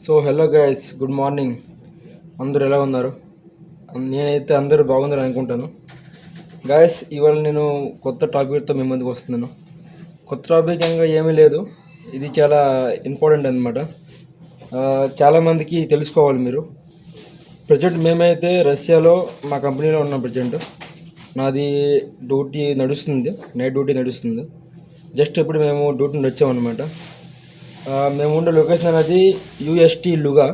So hello guys good morning అందరూ ఎలా ఉన్నారు? నేనైతే అందరూ బాగున్నారు అనుకుంటాను. గాయస్ ఇవాళ నేను కొత్త టాపిక్తో మీ ముందుకు వస్తున్నాను. కొత్త టాపిక్ ఇంకా ఏమీ లేదు. ఇది చాలా ఇంపార్టెంట్ అనమాట చాలామందికి తెలుసుకోవాలి మీరు. ప్రజెంట్ మేమైతే రష్యాలో మా కంపెనీలో ఉన్నాం ప్రజెంట్ నాది డ్యూటీ నడుస్తుంది. నైట్ డ్యూటీ నడుస్తుంది. జస్ట్ ఇప్పుడు మేము డ్యూటీ నుండి వచ్చామన్నమాట. మేము ఉండే లొకేషన్ అనేది యుఎస్టీ లుగా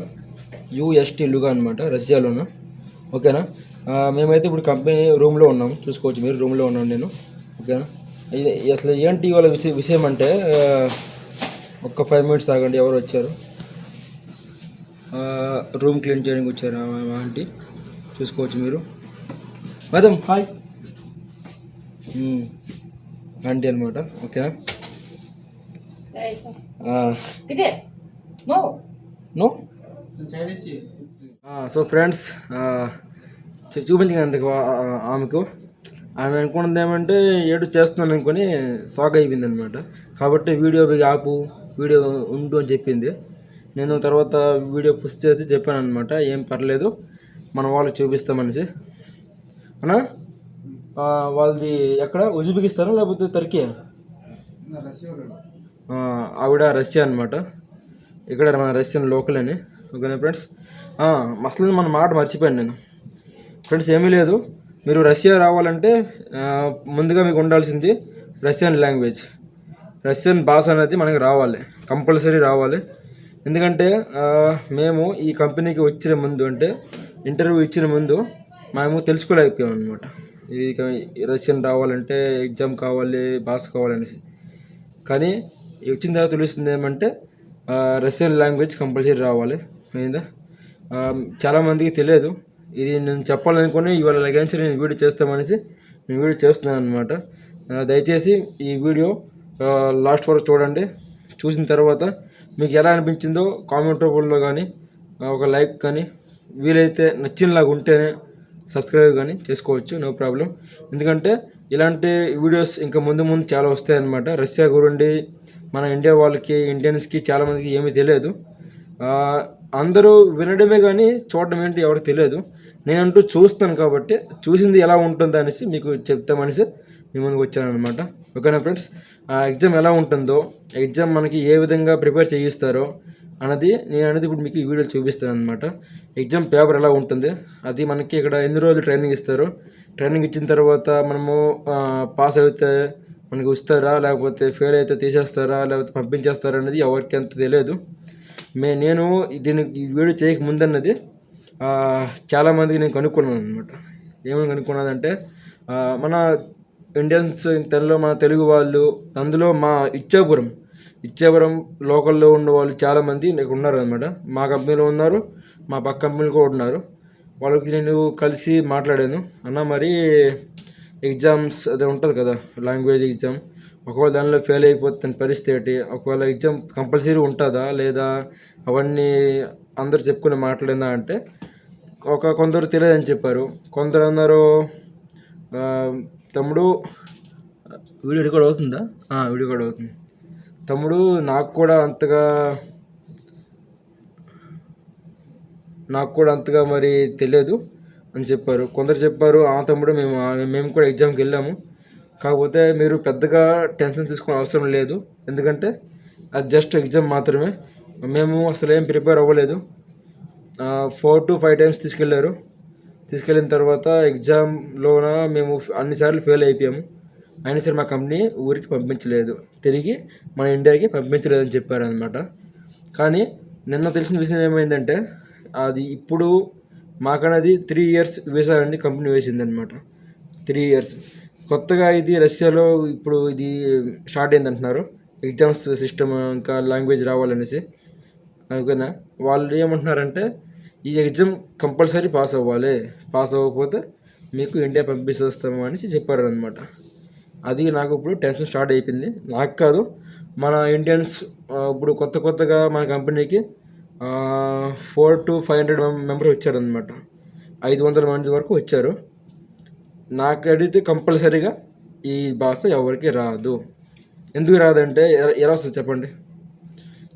యుఎస్టీ లుగా అనమాట రష్యాలోన? ఓకేనా? మేమైతే ఇప్పుడు కంపెనీ రూమ్లో ఉన్నాం చూసుకోవచ్చు మీరు రూమ్లో ఉన్నాను నేను. ఓకేనా? ఇది అసలు ఏంటి ఇవాళ విషయం విషయం అంటే ఒక్క ఫైవ్ మినిట్స్ ఆగండి ఎవరు వచ్చారు? రూమ్ క్లీన్ చేయడానికి వచ్చారు ఆంటీ? చూసుకోవచ్చు మీరు. మేడం హాయ్ ఆంటీ అనమాట ఓకేనా? ఇదే నో. నో? సో ఫ్రెండ్స్ చూపించింది ఆమెకు. ఆమె అనుకున్నది ఏమంటే ఏడు చేస్తున్నాను అనుకుని సాగ్ అయిపోయింది అనమాట కాబట్టి వీడియో ఆపు వీడియో ఉండు అని చెప్పింది. నేను తర్వాత వీడియో పుష్ చేసి చెప్పాను అనమాట ఏం పర్లేదు మన వాళ్ళు చూపిస్తామనేసి. అనా వాళ్ళది ఎక్కడ? ఉజ్బెకిస్తానా లేకపోతే తరికే ఆవిడ రష్యా అనమాట ఇక్కడ మన రష్యన్ లోకల్ అని. ఓకేనా ఫ్రెండ్స్? అసలు మన మాట మర్చిపోయాను నేను. ఫ్రెండ్స్ ఏమీ లేదు. మీరు రష్యా రావాలంటే ముందుగా మీకు ఉండాల్సింది రష్యన్ లాంగ్వేజ్. రష్యన్ భాష అనేది మనకి రావాలి. కంపల్సరీ రావాలి. ఎందుకంటే మేము ఈ కంపెనీకి వచ్చిన ముందు అంటే ఇంటర్వ్యూ ఇచ్చిన ముందు మేము తెలుసుకోలేకపోయాం అనమాట ఈ రష్యన్ రావాలంటే ఎగ్జామ్ కావాలి భాష కావాలనేసి కానీ వచ్చిన తర్వాత తెలుస్తుంది ఏమంటే రష్యన్ లాంగ్వేజ్ కంపల్సరీ రావాలి. అయిందా? చాలామందికి తెలియదు. ఇది నేను చెప్పాలనుకుని ఇవాళ లెగన్స్ నేను వీడియో చేస్తామనేసి నేను వీడియో చేస్తున్నాను అనమాట దయచేసి ఈ వీడియో లాస్ట్ వరకు చూడండి. చూసిన తర్వాత మీకు ఎలా అనిపించిందో కామెంట్ రూపంలో కానీ ఒక లైక్ కానీ వీలైతే నచ్చినలాగా ఉంటేనే సబ్స్క్రైబ్ కానీ చేసుకోవచ్చు. నో ప్రాబ్లం ఎందుకంటే ఇలాంటి వీడియోస్ ఇంకా ముందు ముందు చాలా వస్తాయి అన్నమాట రష్యా గురించి మన ఇండియా వాళ్ళకి ఇండియన్స్కి చాలామందికి ఏమీ తెలియదు. అందరూ వినడమే కానీ చూడడం ఏంటి ఎవరు తెలియదు. నేనంటూ చూస్తాను కాబట్టి చూసింది ఎలా ఉంటుందో అనేసి మీకు చెప్తామనేసి మీ ముందుకు వచ్చానమాట ఓకేనా ఫ్రెండ్స్? ఆ ఎగ్జామ్ ఎలా ఉంటుందో ఎగ్జామ్ మనకి ఏ విధంగా ప్రిపేర్ చేయిస్తారో అన్నది నేను అనేది ఇప్పుడు మీకు ఈ వీడియో చూపిస్తాను అనమాట ఎగ్జామ్ పేపర్ ఎలా ఉంటుంది అది మనకి ఇక్కడ ఎన్ని రోజులు ట్రైనింగ్ ఇస్తారో ట్రైనింగ్ ఇచ్చిన తర్వాత మనము పాస్ అయితే మనకి ఇస్తారా లేకపోతే ఫెయిల్ అయితే తీసేస్తారా లేకపోతే పంపించేస్తారా అనేది ఎవరికి అంత తెలియదు. మే నేను దీనికి వీడియో చేయక ముందన్నది చాలామందికి నేను కనుక్కున్నాను అనమాట ఏమని కనుక్కున్నదంటే మన ఇండియన్స్ తెలుగులో మన తెలుగు వాళ్ళు అందులో మా ఇచ్చాపురం ఇచ్చాపురం లోకల్లో ఉన్న వాళ్ళు చాలామంది నాకు ఉన్నారు అనమాట మా కంపెనీలో ఉన్నారు మా పక్క కంపెనీలో కూడా ఉన్నారు. వాళ్ళకి నేను కలిసి మాట్లాడాను. అన్న మరి ఎగ్జామ్స్ అదే ఉంటుంది కదా లాంగ్వేజ్ ఎగ్జామ్. ఒకవేళ దానిలో ఫెయిల్ అయిపోతే పరిస్థితి ఏంటి? ఒకవేళ ఎగ్జామ్ కంపల్సరీ ఉంటుందా లేదా? అవన్నీ అందరు చెప్పుకుని మాట్లాడిందా అంటే ఒక కొందరు తెలియదని చెప్పారు. కొందరు అన్నారు తమ్ముడు వీడియో రికార్డ్ అవుతుందా? వీడియో రికార్డ్ అవుతుంది. తమ్ముడు నాకు కూడా అంతగా నాకు కూడా అంతగా మరి తెలియదు అని చెప్పారు. కొందరు చెప్పారు ఆ తమ్ముడు మేము మేము కూడా ఎగ్జామ్కి వెళ్ళాము. కాకపోతే మీరు పెద్దగా టెన్షన్ తీసుకునే అవసరం లేదు. ఎందుకంటే అది జస్ట్ ఎగ్జామ్ మాత్రమే. మేము అసలు ఏం ప్రిపేర్ అవ్వలేదు. ఫోర్ టు ఫైవ్ టైమ్స్ తీసుకెళ్ళారు తీసుకెళ్ళిన తర్వాత ఎగ్జామ్లోన మేము అన్నిసార్లు ఫెయిల్ అయిపోయాము. అయినా సరే మా కంపెనీ ఊరికి పంపించలేదు. తిరిగి మన ఇండియాకి పంపించలేదని చెప్పారు అనమాట కానీ నిన్న తెలిసిన విషయం ఏమైందంటే అది ఇప్పుడు మాకనేది త్రీ ఇయర్స్ వీసా అండి కంపెనీ వేసిందనమాట త్రీ ఇయర్స్ కొత్తగా ఇది రష్యాలో ఇప్పుడు ఇది స్టార్ట్ అయింది అంటున్నారు ఎగ్జామ్స్ సిస్టమ్ ఇంకా లాంగ్వేజ్ రావాలనేసి. ఓకేనా? వాళ్ళు ఏమంటున్నారంటే ఈ ఎగ్జామ్ కంపల్సరీ పాస్ అవ్వాలి. పాస్ అవ్వకపోతే మీకు ఇండియా పంపిస్తాము అనేసి చెప్పారు అనమాట అది నాకు ఇప్పుడు టెన్షన్ స్టార్ట్ అయిపోయింది. నాకు కాదు మన ఇండియన్స్ ఇప్పుడు కొత్త కొత్తగా మన కంపెనీకి four to five hundred members వచ్చారనమాట ఐదు వందల మంది వరకు వచ్చారు. నాకు అడిగితే కంపల్సరీగా ఈ భాష ఎవరికి రాదు. ఎందుకు రాదంటే ఎలా వస్తుంది చెప్పండి?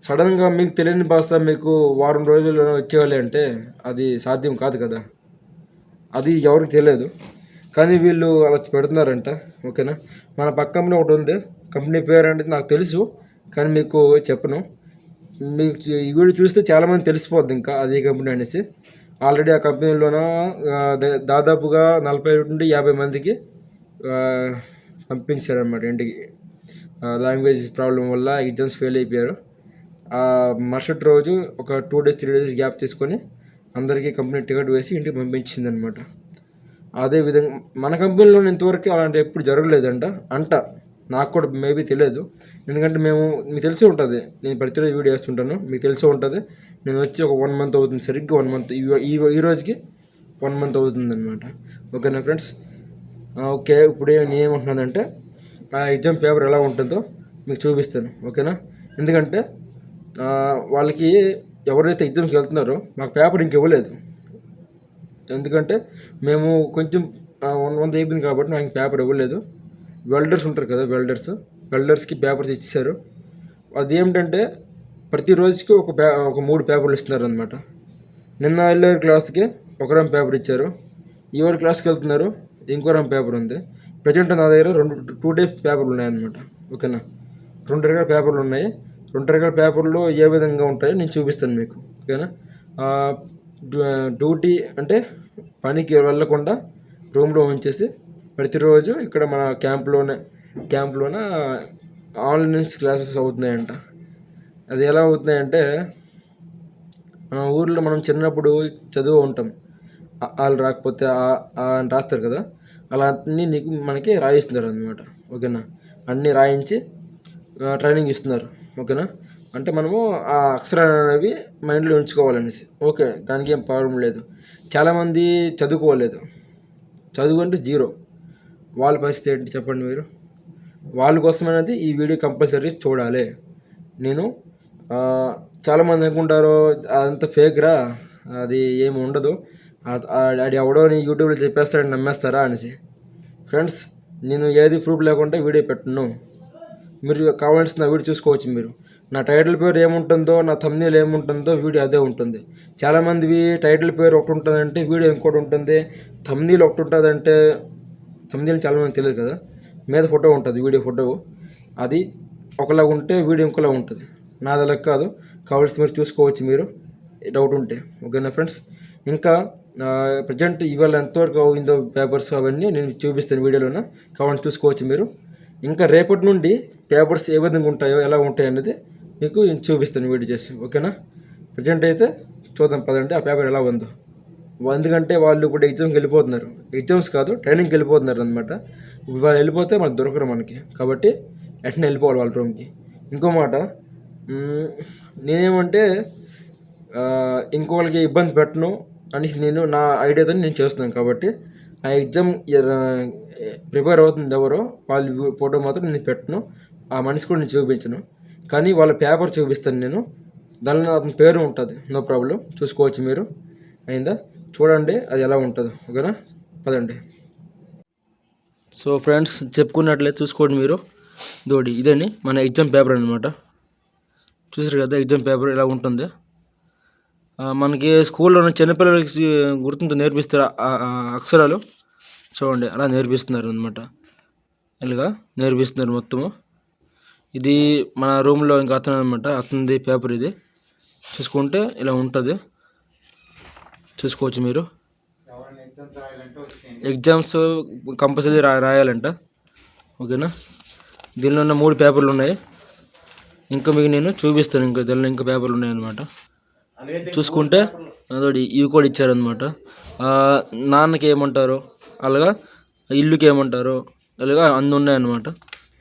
సడన్గా మీకు తెలియని భాష మీకు వారం రోజుల్లో వచ్చేయాలి అంటే అది సాధ్యం కాదు కదా. అది ఎవరికి తెలియదు. కానీ వీళ్ళు అలా పెడుతున్నారంట ఓకేనా? మన పక్క కంపెనీ ఒకటి ఉంది. కంపెనీ పేరు అంటే నాకు తెలుసు కానీ మీకు చెప్పను. మీకు ఈ వీడియో చూస్తే చాలామంది తెలిసిపోద్ది ఇంకా అదే కంపెనీ అనేసి. ఆల్రెడీ ఆ కంపెనీలోన దాదాపుగా నలభై నుండి యాభై మందికి పంపించారనమాట పంపించారన్నమాట ఇంటికి. లాంగ్వేజ్ ప్రాబ్లం వల్ల ఎగ్జామ్స్ ఫెయిల్ అయిపోయారు. మరుసటి రోజు ఒక two days three days gap తీసుకొని అందరికీ కంపెనీ టికెట్ వేసి ఇంటికి పంపించింది అనమాట అదే విధంగా మన కంపెనీలో ఇంతవరకు అలాంటి ఎప్పుడు జరగలేదంట అంట. నాకు కూడా మేబీ తెలియదు. ఎందుకంటే మేము మీకు తెలిసే ఉంటుంది. నేను ప్రతిరోజు వీడియో వేస్తుంటాను మీకు తెలిసే ఉంటుంది. నేను వచ్చి ఒక వన్ మంత్ అవుతుంది. సరిగ్గా వన్ మంత్ ఈ ఈ రోజుకి వన్ మంత్ అవుతుంది అనమాట ఓకేనా ఫ్రెండ్స్? ఓకే. ఇప్పుడు ఏ- ఏమంటున్నానంటే ఆ ఎగ్జామ్ పేపర్ ఎలా ఉంటుందో మీకు చూపిస్తాను. ఓకేనా? ఎందుకంటే వాళ్ళకి ఎవరైతే ఎగ్జామ్స్కి వెళ్తున్నారో మాకు పేపర్ ఇంక ఇవ్వలేదు. ఎందుకంటే మేము కొంచెం వన్ వంద అయిపోయింది కాబట్టి నాకు పేపర్ ఇవ్వలేదు. వెల్డర్స్ ఉంటారు కదా వెల్డర్స్. వెల్డర్స్కి పేపర్స్ ఇచ్చేసారు అది ఏమిటంటే ప్రతి రోజుకి ఒక పే ఒక మూడు పేపర్లు ఇస్తున్నారు అనమాట నిన్న వెళ్ళారు క్లాస్కి ఒక రకం పేపర్ ఇచ్చారు. ఇవాళ క్లాస్కి వెళ్తున్నారు ఇంకో రకం పేపర్ ఉంది. ప్రజెంట్ నా దగ్గర రెండు టూ డేస్ పేపర్లు ఉన్నాయన్నమాట ఓకేనా? రెండు రకాల పేపర్లు ఉన్నాయి. రెండు రకాల పేపర్లు ఏ విధంగా ఉంటాయో నేను చూపిస్తాను మీకు ఓకేనా? డ్యూ- డ్యూటీ అంటే పనికి వెళ్ళకుండా రూమ్లో ఉంచేసి ప్రతిరోజు ఇక్కడ మన క్యాంప్లోనే క్యాంప్లోన ఆన్లైన్ క్లాసెస్ అవుతున్నాయంట. అది ఎలా అవుతున్నాయంటే మన ఊర్లో మనం చిన్నప్పుడు చదువు ఉంటాం. వాళ్ళు రాకపోతే ఆ- అని రాస్తారు కదా. అలా అన్నీ నీకు మనకి రాయిస్తున్నారు అనమాట ఓకేనా? అన్నీ రాయించి ట్రైనింగ్ ఇస్తున్నారు. ఓకేనా? అంటే మనము ఆ అక్షరాలు అనేవి మైండ్లో ఉంచుకోవాలనేసి. ఓకే దానికి ఏం ప్రాబ్లం లేదు. చాలామంది చదువుకోలేదు. చదువు అంటే జీరో. వాళ్ళ పరిస్థితి ఏంటి చెప్పండి మీరు? వాళ్ళ కోసం అనేది ఈ వీడియో కంపల్సరీ చూడాలి. నేను చాలామంది అనుకుంటారు అదంతా ఫేక్ రా అది ఏమి ఉండదు. అది ఎవడో నీ యూట్యూబ్లో చెప్పేస్తాడని నమ్మేస్తారా అనేసి. ఫ్రెండ్స్ నేను ఏది ప్రూఫ్ లేకుండా వీడియో పెట్టను. మీరు కావాల్సిన వీడియో చూసుకోవచ్చు మీరు. నా టైటిల్ పేరు ఏముంటుందో నా thumbnail ఏముంటుందో వీడియో అదే ఉంటుంది. చాలామందివి టైటిల్ పేరు ఒకటి ఉంటుందంటే వీడియో ఇంకోటి ఉంటుంది. Thumbnail ఒకటి ఉంటుందంటే సంధ్య చాలా మంది తెలియదు కదా మీద ఫోటో ఉంటుంది వీడియో ఫోటో. అది ఒకలా ఉంటే వీడియో ఇంకోలా ఉంటుంది. నాది అలా కాదు. కావాల్సి మీరు చూసుకోవచ్చు మీరు. డౌట్ ఉంటే ఓకేనా ఫ్రెండ్స్? ఇంకా ప్రజెంట్ ఇవాళ ఎంతవరకు అయిందో పేపర్స్ అవన్నీ నేను చూపిస్తాను వీడియోలోన? కావాలని చూసుకోవచ్చు మీరు. ఇంకా రేపటి నుండి పేపర్స్ ఏ విధంగా ఉంటాయో ఎలా ఉంటాయి అనేది మీకు నేను చూపిస్తాను వీడియో చేసి ఓకేనా? ప్రజెంట్ అయితే చూద్దాం పదండి. ఆ పేపర్ ఎలా ఉందో. ఎందుకంటే వాళ్ళు ఇప్పుడు ఎగ్జామ్కి వెళ్ళిపోతున్నారు. ఎగ్జామ్స్ కాదు ట్రైనింగ్కి వెళ్ళిపోతున్నారు అనమాట వాళ్ళు వెళ్ళిపోతే మనకు దొరకరు మనకి. కాబట్టి వెంటనే వెళ్ళిపోవాలి వాళ్ళ రూమ్కి ఇంకో మాట నేనేమంటే ఇంకో ఇంకోళ్ళకి ఇబ్బంది పెట్టను అనేసి నేను నా ఐడియాతో నేను చేస్తున్నాను. కాబట్టి ఆ ఎగ్జామ్ ప్రిపేర్ అవుతుంది ఎవరో వాళ్ళ ఫోటో మాత్రం నేను పెట్టను. ఆ మనిషి కూడా నేను చూపించను. కానీ వాళ్ళ పేపర్ చూపిస్తాను నేను. దానిలో అతని పేరు ఉంటుంది. No problem. చూసుకోవచ్చు మీరు. అయిందా? చూడండి అది ఎలా ఉంటుందో ఓకేనా? పదండి. సో ఫ్రెండ్స్ చెప్పుకున్నట్లే చూసుకోండి మీరు. దోడి ఇదని మన ఎగ్జామ్ పేపర్ అనమాట చూసారు కదా ఎగ్జామ్ పేపర్ ఇలా ఉంటుంది? మనకి స్కూల్లో చిన్నపిల్లలకి గుర్తుంటే నేర్పిస్తారు? అక్షరాలు? చూడండి అలా నేర్పిస్తున్నారు అనమాట ఇలాగా నేర్పిస్తున్నారు మొత్తము. ఇది మన రూమ్లో ఇంకా అతను అనమాట అతనిది పేపర్ ఇది. చూసుకుంటే ఇలా ఉంటుంది. చూసుకోవచ్చు మీరు? ఎగ్జామ్స్ కంపల్సరీ రా రాయాలంట. ఓకేనా? దీనిలో ఉన్న మూడు పేపర్లు ఉన్నాయి. ఇంకా మీకు నేను చూపిస్తాను. ఇంకా దీనిలో ఇంకా పేపర్లు ఉన్నాయి అనమాట చూసుకుంటే అదొకటి ఇవి కూడా ఇచ్చారనమాట నాన్నకి ఏమంటారు అలాగా? ఇల్లుకి ఏమంటారు అలాగా? అన్నీ ఉన్నాయన్నమాట.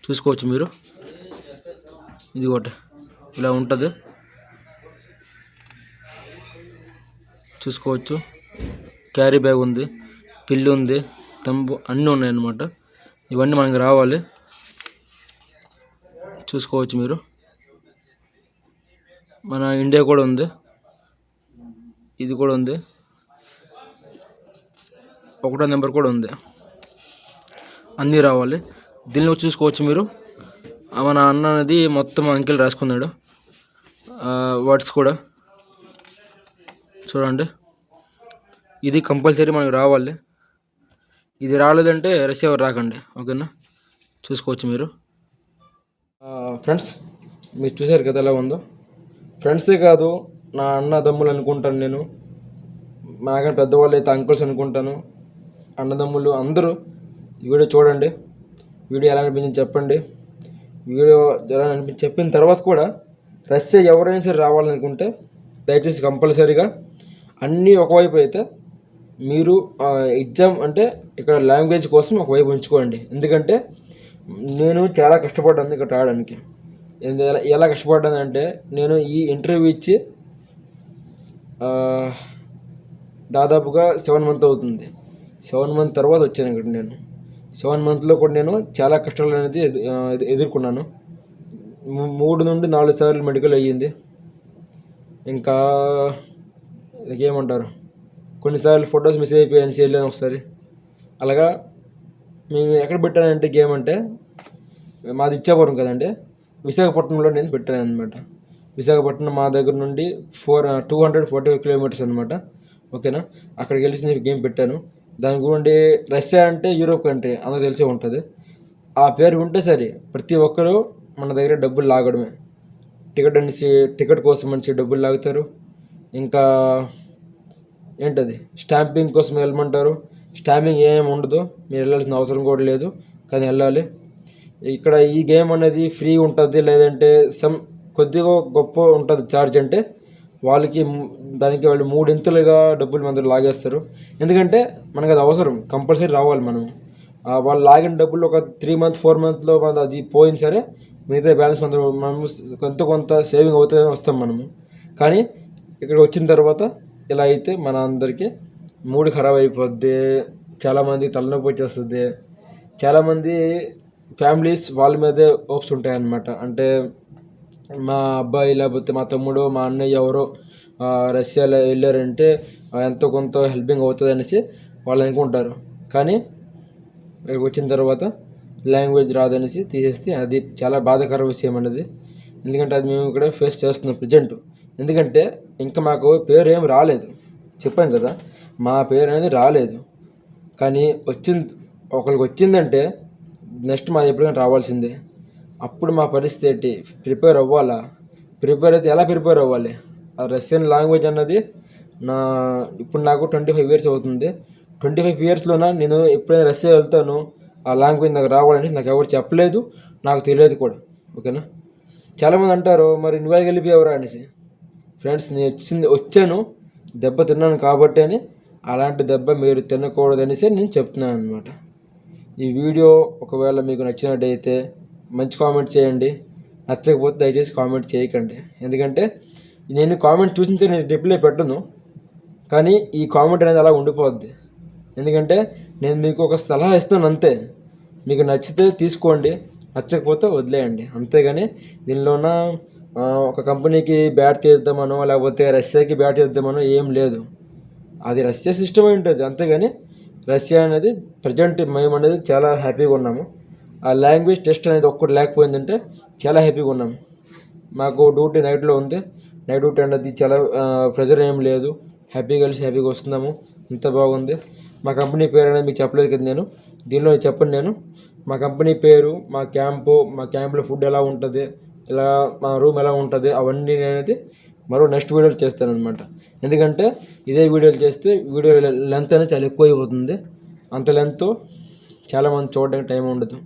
చూసుకోవచ్చు మీరు. ఇది ఒకటి. ఇలా ఉంటుంది. చూసుకోవచ్చు. క్యారీ బ్యాగ్ ఉంది పిల్లి ఉంది తంబు అన్నీ ఉన్నాయన్నమాట. ఇవన్నీ మనకి రావాలి. చూసుకోవచ్చు మీరు. మన ఇండియా కూడా ఉంది. ఇది కూడా ఉంది. ఒకటో నెంబర్ కూడా ఉంది. అన్నీ రావాలి. దీనిలో చూసుకోవచ్చు మీరు. మన అన్న అనేది మొత్తం అంకెలు రాసుకున్నాడు. వర్డ్స్ కూడా. చూడండి. ఇది కంపల్సరీ మనకు రావాలి. ఇది రాలేదంటే రిసీవర్ రాకండి. ఓకేనా? చూసుకోవచ్చు మీరు. ఫ్రెండ్స్ మీరు చూసారు కదా ఎలా ఉందో? ఫ్రెండ్సే కాదు నా అన్నదమ్ములు అనుకుంటాను నేను. నాకన్నా పెద్దవాళ్ళు అయితే అంకుల్స్ అనుకుంటాను. అన్నదమ్ములు అందరూ ఈ వీడియో చూడండి. వీడియో ఎలా అనిపించింది చెప్పండి. వీడియో ఎలా అనిపించి చెప్పిన తర్వాత కూడా రష్యా ఎవరైనా సరే రావాలనుకుంటే దయచేసి కంపల్సరీగా అన్నీ ఒకవైపు అయితే మీరు ఎగ్జామ్ అంటే ఇక్కడ లాంగ్వేజ్ కోసం ఒకవైపు ఉంచుకోండి. ఎందుకంటే నేను చాలా కష్టపడ్డాను ఇక్కడ రావడానికి ఎలా- కష్టపడ్డాను అంటే నేను ఈ ఇంటర్వ్యూ ఇచ్చి దాదాపుగా సెవెన్ మంత్ అవుతుంది. సెవెన్ మంత్ తర్వాత వచ్చాను ఇక్కడ నేను. సెవెన్ మంత్లో కూడా నేను చాలా కష్టాలు అనేది ఎదు- ఎదుర్కొన్నాను. మూడు నుండి నాలుగు సార్లు మెడికల్ అయ్యింది. ఇంకా ఏమంటారు? కొన్నిసార్లు ఫొటోస్ మిస్ అయిపోయాను చేయలేను ఒకసారి. అలాగా మేము ఎక్కడ పెట్టానంటే గేమ్ అంటే మాది ఇచ్చాపురం కదండి. విశాఖపట్నంలో నేను పెట్టాను అనమాట విశాఖపట్నం మా దగ్గర నుండి four two hundred forty five kilometres అనమాట ఓకేనా? అక్కడికి వెళ్ళి నేను గేమ్ పెట్టాను. దాని గురించి రష్యా అంటే యూరోప్ కంట్రీ అందరూ తెలిసే ఉంటుంది. ఆ పేరు ఉంటే సరే ప్రతి ఒక్కరూ మన దగ్గర డబ్బులు లాగడమే. టికెట్ అనేసి టికెట్ కోసం అనేసి డబ్బులు లాగుతారు. ఇంకా ఏంటది? స్టాంపింగ్ కోసం వెళ్ళమంటారు. స్టాంపింగ్ ఏం ఉండదు. మీరు వెళ్ళాల్సిన అవసరం కూడా లేదు. కానీ వెళ్ళాలి. ఇక్కడ ఈ గేమ్ అనేది ఫ్రీ ఉంటుంది. లేదంటే సమ్ కొద్దిగా గొప్ప ఉంటుంది ఛార్జ్ అంటే వాళ్ళకి దానికి వాళ్ళు మూడింతలుగా డబ్బులు మన లాగేస్తారు. ఎందుకంటే మనకు అది అవసరం. కంపల్సరీ రావాలి మనం. వాళ్ళు లాగిన డబ్బులు ఒక త్రీ మంత్ ఫోర్ మంత్లో మన అది పోయిన సరే మిగతా బ్యాలెన్స్ మనం మనము కొంత కొంత సేవింగ్ అవుతుందని వస్తాం మనము. కానీ ఇక్కడ వచ్చిన తర్వాత ఇలా అయితే మన అందరికీ మూడు ఖరాబ్ అయిపోద్ది చాలామంది తలనొప్పి వచ్చేస్తుంది. చాలామంది ఫ్యామిలీస్ వాళ్ళ మీదే హోప్స్ ఉంటాయన్నమాట. అంటే మా అబ్బాయి లేకపోతే మా తమ్ముడు మా అన్నయ్య ఎవరో రష్యాలో వెళ్ళారంటే ఎంతో కొంత హెల్పింగ్ అవుతుంది అనేసి వాళ్ళు అనుకుంటారు. కానీ ఇక్కడికి వచ్చిన తర్వాత లాంగ్వేజ్ రాదనేసి తీసేస్తే అది చాలా బాధాకర విషయం అనేది ఎందుకంటే అది మేము ఇక్కడ ఫేస్ చేస్తున్నాం ప్రజెంట్ ఎందుకంటే ఇంకా మాకు పేరు ఏం రాలేదు. చెప్పాను కదా మా పేరు అనేది రాలేదు. కానీ వచ్చింది ఒకరికి వచ్చిందంటే నెక్స్ట్ మాది ఎప్పుడైనా రావాల్సిందే. అప్పుడు మా పరిస్థితి ఏంటి? ప్రిపేర్ అవ్వాలా? ప్రిపేర్ అయితే ఎలా ప్రిపేర్ అవ్వాలి? ఆ రష్యన్ లాంగ్వేజ్ అన్నది నా ఇప్పుడు నాకు ట్వంటీ ఫైవ్ ఇయర్స్ అవుతుంది. ట్వంటీ ఫైవ్ ఇయర్స్లోన నేను ఎప్పుడైనా రష్యా వెళ్తాను? ఆ లాంగ్వేజ్ నాకు రావాలని నాకు ఎవరు చెప్పలేదు నాకు తెలియదు కూడా. ఓకేనా? చాలామంది అంటారు మరి నువ్వే వెళ్ళిపోయావురా అనేసి. ఫ్రెండ్స్ నేను వచ్చింది వచ్చాను దెబ్బ తిన్నాను కాబట్టి అని అలాంటి దెబ్బ మీరు తినకూడదనేసి నేను చెప్తున్నాను అనమాట ఈ వీడియో ఒకవేళ మీకు నచ్చినట్టయితే మంచి కామెంట్ చేయండి. నచ్చకపోతే దయచేసి కామెంట్ చేయకండి. ఎందుకంటే నేను కామెంట్ చూసిన నేను రిప్లై పెట్టను. కానీ ఈ కామెంట్ అనేది అలా ఉండిపోద్ది. ఎందుకంటే నేను మీకు ఒక సలహా ఇస్తాను అంతే. మీకు నచ్చితే తీసుకోండి నచ్చకపోతే వదిలేయండి. అంతేగాని దీనిలోన ఒక కంపెనీకి బ్యాట్ చేద్దామనో లేకపోతే రష్యాకి బ్యాట్ చేద్దామనో ఏం లేదు. అది రష్యా సిస్టమ్ అయి ఉంటుంది. అంతేగాని రష్యా అనేది ప్రజెంట్ మేము అనేది చాలా హ్యాపీగా ఉన్నాము. ఆ లాంగ్వేజ్ టెస్ట్ అనేది ఒక్కటి లేకపోయిందంటే చాలా హ్యాపీగా ఉన్నాము. మాకు డ్యూటీ నైట్లో ఉంది. నైట్ డ్యూటీ అనేది చాలా ప్రెజర్ ఏం లేదు. హ్యాపీగా కలిసి హ్యాపీగా వస్తున్నాము. ఇంత బాగుంది. మా కంపెనీ పేరు అనేది మీకు చెప్పలేదు కదా నేను. దీనిలో చెప్పండి నేను. మా కంపెనీ పేరు మా క్యాంపు మా క్యాంప్లో ఫుడ్ ఎలా ఉంటుంది ఇలా మా రూమ్ ఎలా ఉంటుంది అవన్నీ అనేది మరో నెక్స్ట్ వీడియోలు చేస్తాను అనమాట ఎందుకంటే ఇదే వీడియోలు చేస్తే వీడియో లెంత్ అనేది చాలా ఎక్కువ అయిపోతుంది. అంత లెంత్ చాలామంది చూడడానికి టైం ఉండదు.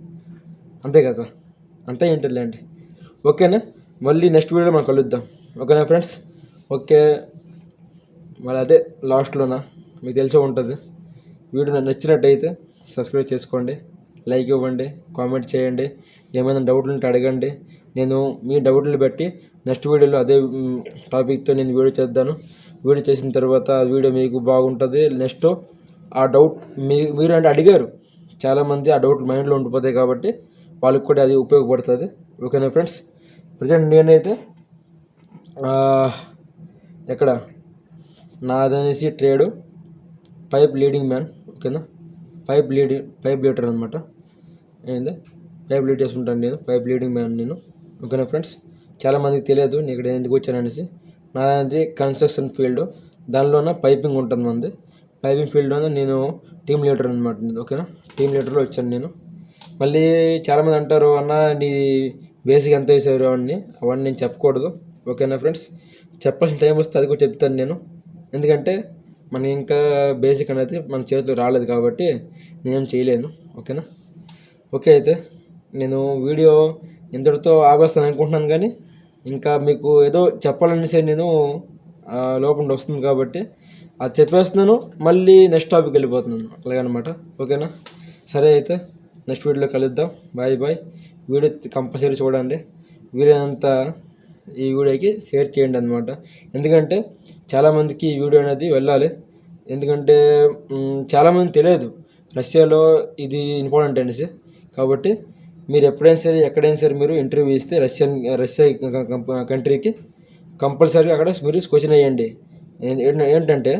అంతే కదా? అంతే ఏంటిలేండి ఓకేనా? మళ్ళీ నెక్స్ట్ వీడియోలో మనం కలుద్దాం. ఓకేనా ఫ్రెండ్స్? ఓకే. మరి అదే లాస్ట్లోనా? మీకు తెలిసే ఉంటుంది. వీడియో నచ్చినట్టయితే సబ్స్క్రైబ్ చేసుకోండి లైక్ ఇవ్వండి కామెంట్ చేయండి. ఏమైనా డౌట్లు ఉంటే అడగండి. నేను మీ డౌట్లు బట్టి నెక్స్ట్ వీడియోలో అదే టాపిక్తో నేను వీడియో చేద్దాను. వీడియో చేసిన తర్వాత ఆ వీడియో మీకు బాగుంటుంది. నెక్స్ట్ ఆ డౌట్ మీ మీరు అంటే అడిగారు. చాలామంది ఆ డౌట్ మైండ్లో ఉండిపోతాయి కాబట్టి వాళ్ళకి కూడా అది ఉపయోగపడుతుంది. ఓకేనా ఫ్రెండ్స్ ప్రజెంట్ నేనైతే ఎక్కడ? నాదనేసి ట్రేడు. పైప్ లీడింగ్ మ్యాన్ ఓకేనా? పైప్ లీడింగ్ పైప్ లీటర్ అనమాట ఏంది? పైప్ లీడ్ చేస్తుంటాను నేను పైప్ లీడింగ్ మ్యాన్ నేను. ఓకేనా ఫ్రెండ్స్? చాలామందికి తెలియదు నేను ఇక్కడ ఎందుకు వచ్చాననేసి నాది కన్స్ట్రక్షన్ ఫీల్డ్ దానిలోన పైపింగ్ ఉంటుంది మంది. పైపింగ్ ఫీల్డ్లోనే నేను టీమ్ లీడర్ అనమాట ఓకేనా? టీమ్ లీడర్లో వచ్చాను నేను. మళ్ళీ చాలామంది అంటారు అన్న నీ బేసిక్ ఎంత వేసారు? అవన్నీ అవన్నీ నేను చెప్పకూడదు ఓకేనా ఫ్రెండ్స్? చెప్పాల్సిన టైం వస్తే అది కూడా చెప్తాను నేను. ఎందుకంటే మన ఇంకా బేసిక్ అనేది మన చేతిలో రాలేదు కాబట్టి నేనేం చేయలేను ఓకేనా? ఓకే అయితే నేను వీడియో ఇంతటితో ఆపేస్తాను అనుకుంటున్నాను కానీ ఇంకా మీకు ఏదో చెప్పాలనేసి నేను లోపల వస్తుంది కాబట్టి అది చెప్పేస్తున్నాను. మళ్ళీ నెక్స్ట్ టాపిక్ వెళ్ళిపోతున్నాను అలాగనమాట ఓకేనా? సరే అయితే నెక్స్ట్ వీడియోలో కలుద్దాం. Bye bye. వీడియో కంపల్సరీ చూడండి. వీలైనంత ఈ వీడియోకి షేర్ చేయండి అనమాట ఎందుకంటే చాలామందికి ఈ వీడియో అనేది వెళ్ళాలి. ఎందుకంటే చాలామంది తెలియదు. రష్యాలో ఇది ఇంపార్టెంట్ అనేసి. కాబట్టి మీరు ఎప్పుడైనా సరే ఎక్కడైనా సరే మీరు ఇంటర్వ్యూ ఇస్తే రష్యన్ రష్యా కంట్రీకి కంపల్సరీ అక్కడ మీరు క్వశ్చన్ వేయండి. ఏంటంటే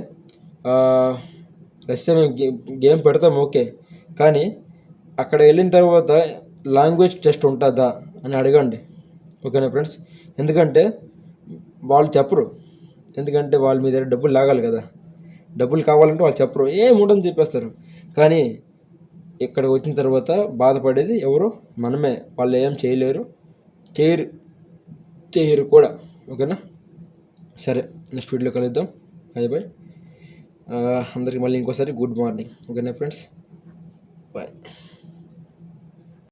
రష్యా మేము గేమ్ పెడతాం ఓకే. కానీ అక్కడ వెళ్ళిన తర్వాత లాంగ్వేజ్ టెస్ట్ ఉంటుందా అని అడగండి. ఓకేనా ఫ్రెండ్స్? ఎందుకంటే వాళ్ళు చెప్పరు. ఎందుకంటే వాళ్ళ మీ దగ్గర డబ్బులు లాగాలి కదా. డబ్బులు కావాలంటే వాళ్ళు చెప్పరు. ఏం ఉండదని చెప్పేస్తారు. కానీ ఇక్కడికి వచ్చిన తర్వాత బాధపడేది ఎవరు? మనమే. వాళ్ళు ఏం చేయలేరు. చేయరు. చేయరు కూడా. ఓకేనా? సరే. నెక్స్ట్ వీడియో కలుద్దాం. Bye bye. అందరికి మళ్ళీ ఇంకోసారి గుడ్ మార్నింగ్. ఓకేనా ఫ్రెండ్స్? బాయ్.